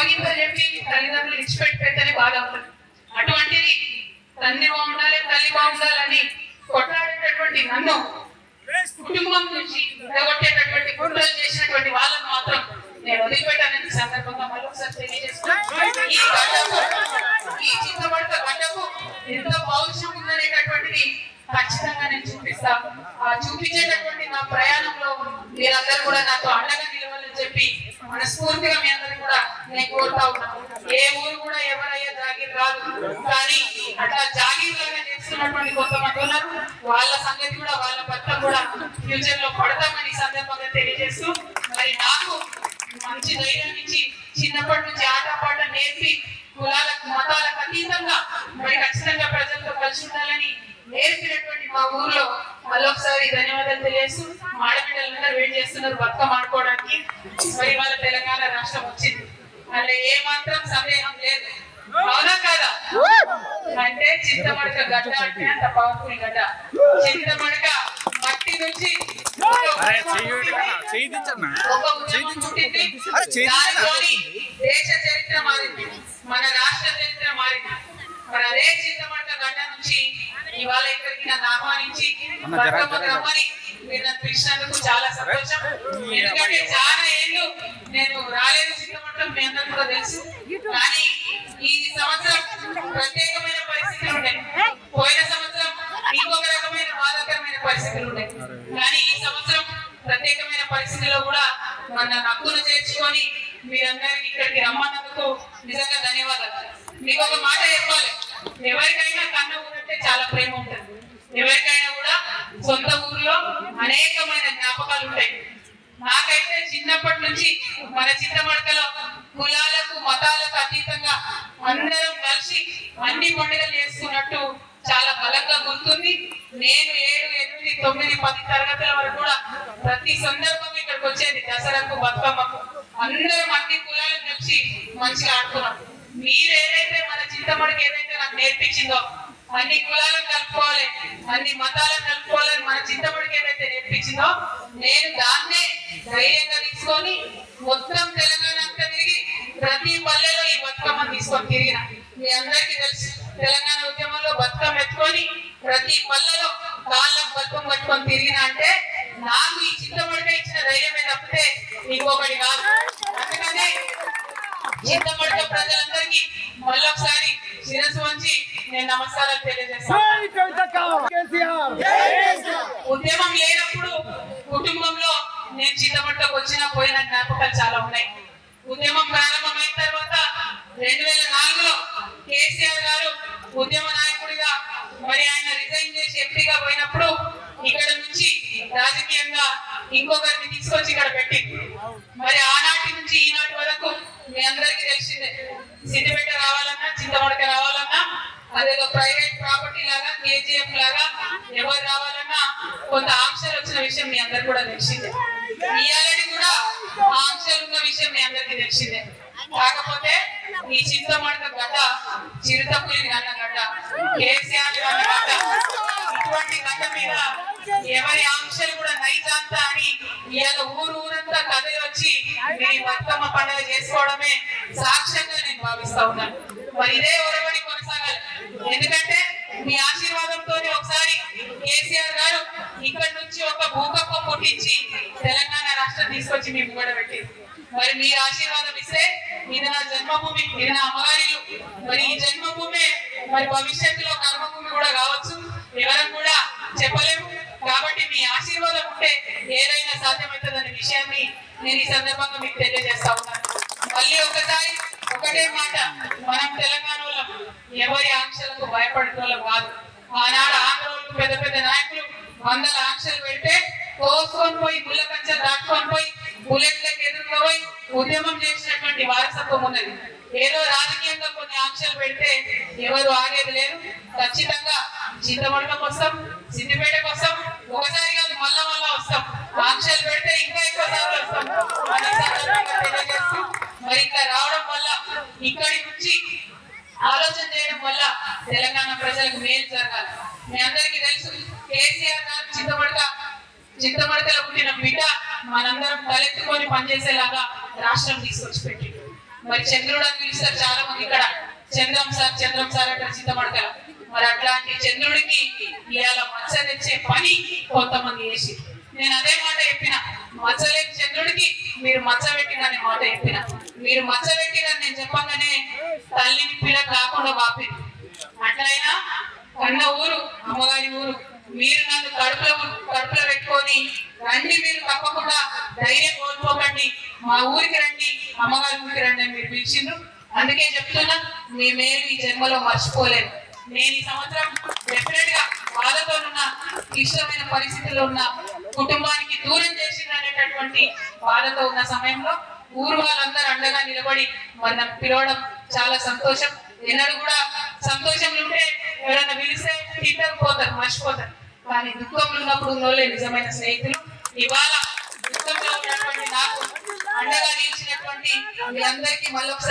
అప్పగింతలు చెప్పి తల్లిదండ్రులు ఇచ్చిపెట్టిపోతేనే బాధ అవుతుంది అటువంటిది తండ్రి బాగుండాలి తల్లి బాగుండాలని కొట్లాడేటటువంటి నన్ను కుటుంబం నుంచి విడగొట్టేటటువంటి కుట్రలు చేసినటువంటి వాళ్ళని మాత్రం నేను వదిలిపెట్టానని ఈ సందర్భంగా మరొకసారి తెలియజేస్తున్నాను ఈ గడ్డకు ఈ చింతపడక గడ్డకు ఎంతో పౌరుషం ఉందనేటటువంటిది ఖచ్చితంగా నేను చూపిస్తాను ఆ చూపించేటటువంటి నా ప్రయాణంలో మీరందరూ కూడా నాతో అండగా నిలవాలని చెప్పి మనస్ఫూర్తిగా మీ అందరూ కూడా నేను కోరుతా ఉన్నాను ఏ ఊరు కూడా ఎవరయ్యా జాగీర్ రాదు కానీ అట్లా జాగీర్ లాగా చేస్తున్నటువంటి కొంతమంది ఉన్నారు. వాళ్ళ సంగతి కూడా వాళ్ళ పట్ల కూడా ఫ్యూచర్లో పడతామని సందర్భంగా తెలియజేస్తూ మరి నాకు మంచి ధైర్యం ఇచ్చి చిన్నప్పటి నుంచి ఆటపాట నేర్పి కులాలకు మతాలకు అతీతంగా మరి ఖచ్చితంగా ప్రజలతో కలిసి ఉండాలని నేర్పినటువంటి మా ఊర్లో మళ్ళొకసారి ధన్యవాదాలు తెలియజేస్తూ ఆడబిడ్డలందరూ వెయిట్ చేస్తున్నారు బతుకమ్మ ఆడుకోవడానికి. మరి వాళ్ళ తెలంగాణ రాష్ట్రం వచ్చింది. అందులో ఏ మాత్రం సందేహం లేదు. అవునా కాదా? అంటే చింతమడక గడ్డ అంటే అంత పవర్ఫుల్ గడ్డ. చింతమడక మట్టి నుంచి దేశ చరిత్ర మారింది. మన రాష్ట్ర చరిత్ర మారింది. మరి అదే చింతమడక గడ్డ నుంచి ఇవాళ ఇక్కడికి నన్ను ఆహ్వానించి. రమ్మని మీరు నన్ను పిలిచినందుకు చాలా సంతోషం. ఎందుకంటే చాలా ఏళ్ళు నేను రాలేదు చింతమడకం మీ అందరికీ కూడా తెలుసు. కానీ ఈ సంవత్సరం ప్రత్యేకమైన పరిస్థితులు ఉన్నాయి. పోయిన సంవత్సరం ఇంకొక రకమైన బాధాకరమైన పరిస్థితులు ఉన్నాయి. కానీ ఈ సంవత్సరం ప్రత్యేకమైన పరిస్థితుల్లో కూడా మన హక్కును చేర్చుకొని మీరందరికీ ఇక్కడికి రమ్మన్నందుకు నిజంగా ధన్యవాదాలు. మీకు ఒక మాట చెప్పాలి. ఎవరికైనా కన్న ఊరంటే చాలా ప్రేమ ఉంటుంది. ఎవరికైనా కూడా సొంత ఊర్లో అనేకమైన జ్ఞాపకాలు ఉంటాయి. నాకైతే చిన్నప్పటి నుంచి మన చిత్తమడకలో కులాలకు మతాలకు అతీతంగా అందరం కలిసి అన్ని పండుగలు చేసుకున్నట్టు చాలా బలంగా గుర్తుంది. నేను ఏడు ఎనిమిది తొమ్మిది పది తరగతుల వరకు కూడా ప్రతి సందర్భం ఇక్కడికి వచ్చేది దసరాకు బతుకమ్మకు. అందరం అన్ని కులాలను కలిసి మంచిగా ఆడుకున్నాం. మీరు ఏదైతే మన చింతమడికి ఏదైతే నాకు నేర్పించిందో అన్ని కులాలను కలుపుకోవాలి అన్ని మతాలను కలుపుకోవాలని మన చిత్తమ్మడికి ఏదైతే నేర్పించిందో నేను దాన్నే ధైర్యంగా తీసుకొని మొత్తం తెలంగాణ అంతా తిరిగి ప్రతి పల్లెలో ఈ బతుకమ్మ తీసుకొని తిరిగిన. మీ అందరికీ తెలుసు తెలంగాణ ఉద్యమంలో బతుకమ్మ ఎత్తుకొని ప్రతి పల్లెలో కాళ్ళకు బతుకమ్మ కట్టుకొని తిరిగిన అంటే నాకు ఈ చింతమడిగా ఇచ్చిన ధైర్యమే తప్పితే ఇంకొకటి కాదు. చింతమడక ప్రజలందరికీ మళ్ళొకసారి శిరస్సు వంచి నేను నమస్కారాలు తెలియజేస్తాను ఉద్యమం లేనప్పుడు కుటుంబంలో నేను చింతమడకకు వచ్చిన పోయిన జ్ఞాపకాలు చాలా ఉన్నాయి. ఉద్యమం ప్రారంభమైన తర్వాత రెండు వేల నాలుగులో కేసీఆర్ గారు ఉద్యమ నాయకుడిగా మరి ఆయన రిజైన్ చేసి ఎంపీగా పోయినప్పుడు ఇక్కడ నుంచి రాజకీయంగా ఇంకొకరిని తీసుకొచ్చి ఇక్కడ పెట్టి మరి ఆనాటి నుంచి ఈనాటి వరకు మీ అందరికీ తెలిసిందే సిద్దిపేట రావాలన్నా చింతమడక రావాలన్నా అదేదో ప్రైవేట్ ప్రాపర్టీ లాగా కేజీఎఫ్ లాగా ఎవరు రావాలన్నా కొంత ఆంక్షలు వచ్చిన విషయం మీ అందరు కూడా తెలిసిందే. ఇయాలని కూడా ఆంక్షలు ఉన్న విషయం మీ అందరికీ తెలిసిందే. కాకపోతే ఈ చింతమడత గడ్డ చిరుతపులి గడ్డ గడ్డ కేసీఆర్ గడ్డ గడ్డ ఇటువంటి గడ్డ మీద ఎవరి ఆంక్షలు కూడా నైజాంత అని ఇవాళ ఊరు ఊరంతా కథలు వచ్చి మీ బతుకమ్మ పండుగ చేసుకోవడమే సాక్ష్యంగా నేను భావిస్తా ఉన్నాను. మరి ఇదే ఒరబడి ఎందుకంటే మీ ఆశీర్వాదంతో ఒకసారి కేసీఆర్ గారు ఇక్కడ నుంచి ఒక భూకంపం పుట్టించి తెలంగాణ రాష్ట్రం తీసుకొచ్చి మీ ముంగడ పెట్టి మరి మీ ఆశీర్వాదం ఇస్తే ఇది నా జన్మభూమి ఇది నా అమ్మగారిలు మరి ఈ జన్మభూమి మరి భవిష్యత్తులో కర్మభూమి కూడా కావచ్చు. ఎవరం కూడా చెప్పలేము. కాబట్టి మీ ఆశీర్వాదం ఉంటే ఏదైనా సాధ్యమవుతుందనే విషయాన్ని నేను ఈ సందర్భంగా మీకు తెలియజేస్తా ఉన్నాను. మళ్ళీ ఒకసారి ఒక్కటే మాట. మనం తెలంగాణ వాళ్ళం. ఎవరి ఆంక్షలకు భయపడటం కాదు. ఆనాడు ఆంధ్రోళ్ళు పెద్ద పెద్ద నాయకులు వందల ఆంక్షలు పెడితే కోసుకొని పోయి ముళ్ళ కంచె దాటుకొని పోయి బుల్లెట్లకు పోయి ఉద్యమం చేసినటువంటి వారసత్వం ఉన్నది. ఏదో రాజకీయంగా కొన్ని ఆంక్షలు పెడితే ఎవరు ఆగేది లేరు ఖచ్చితంగా చింతమడక కోసం సిద్దిపేట కోసం ఒకసారి కాదు మళ్ళా మళ్ళా వస్తాం. ఆంక్షలు పెడితే ఇంకా ఎక్కువ సార్లు వస్తాం అని ఈ సందర్భంగా తెలియజేస్తూ మరి ఇక్కడ రావడం వల్ల ఇక్కడి నుంచి ఆలోచన చేయడం వల్ల తెలంగాణ ప్రజలకు మేలు జరగాలి. మీ అందరికీ తెలుసు కేసీఆర్ గారు చింతమడక చింతమడకలో పుట్టిన బిడ్డ మనందరం తలెత్తుకొని పనిచేసేలాగా రాష్ట్రం తీసుకొచ్చి పెట్టిండు మరి చంద్రుడు అని పిలుస్తారు చాలా మంది ఇక్కడ. చంద్రం సార్ చంద్రం సార్ అంటారు చింతమడకల మరి అట్లాంటి చంద్రుడికి ఇవాళ మచ్చ తెచ్చే పని కొంతమంది చేసి నేను అదే మాట చెప్పిన. మచ్చలేని చంద్రుడికి మీరు మచ్చ పెట్టిననే మాట చెప్పిన. మీరు మచ్చ పెట్టినని నేను చెప్పగానే తల్లిని పిల్ల కాకుండా వాపి అన్న ఊరు అమ్మగారి ఊరు. మీరు నన్ను కడుపులో కడుపులో పెట్టుకొని రండి మీరు తప్పకుండా ధైర్యం కోల్పోకండి. మా ఊరికి రండి అమ్మగారి ఊరికి రండి అని మీరు పిలిచిండ్రు. అందుకే చెప్తున్నా మీ మేలు ఈ జన్మలో మర్చిపోలేను నేను ఈ సంవత్సరం డెఫినెట్గా బాధతో ఉన్న ఇష్టమైన పరిస్థితుల్లో ఉన్న కుటుంబానికి దూరం చేసింది అనేటటువంటి బాధతో ఉన్న సమయంలో ఊరు వాళ్ళందరూ అండగా నిలబడి మన పిలవడం చాలా సంతోషం. ఎన్నడూ కూడా సంతోషం ఉంటే మర్చిపోతారు. కానీ దుఃఖంలో ఉన్నప్పుడు ఉన్నోళ్ళే నిజమైన స్నేహితులు. ఇవాళ దుఃఖంలో ఉన్నటువంటి నాకు అండగా నిలిచినటువంటి మీ అందరికీ మళ్ళొకసారి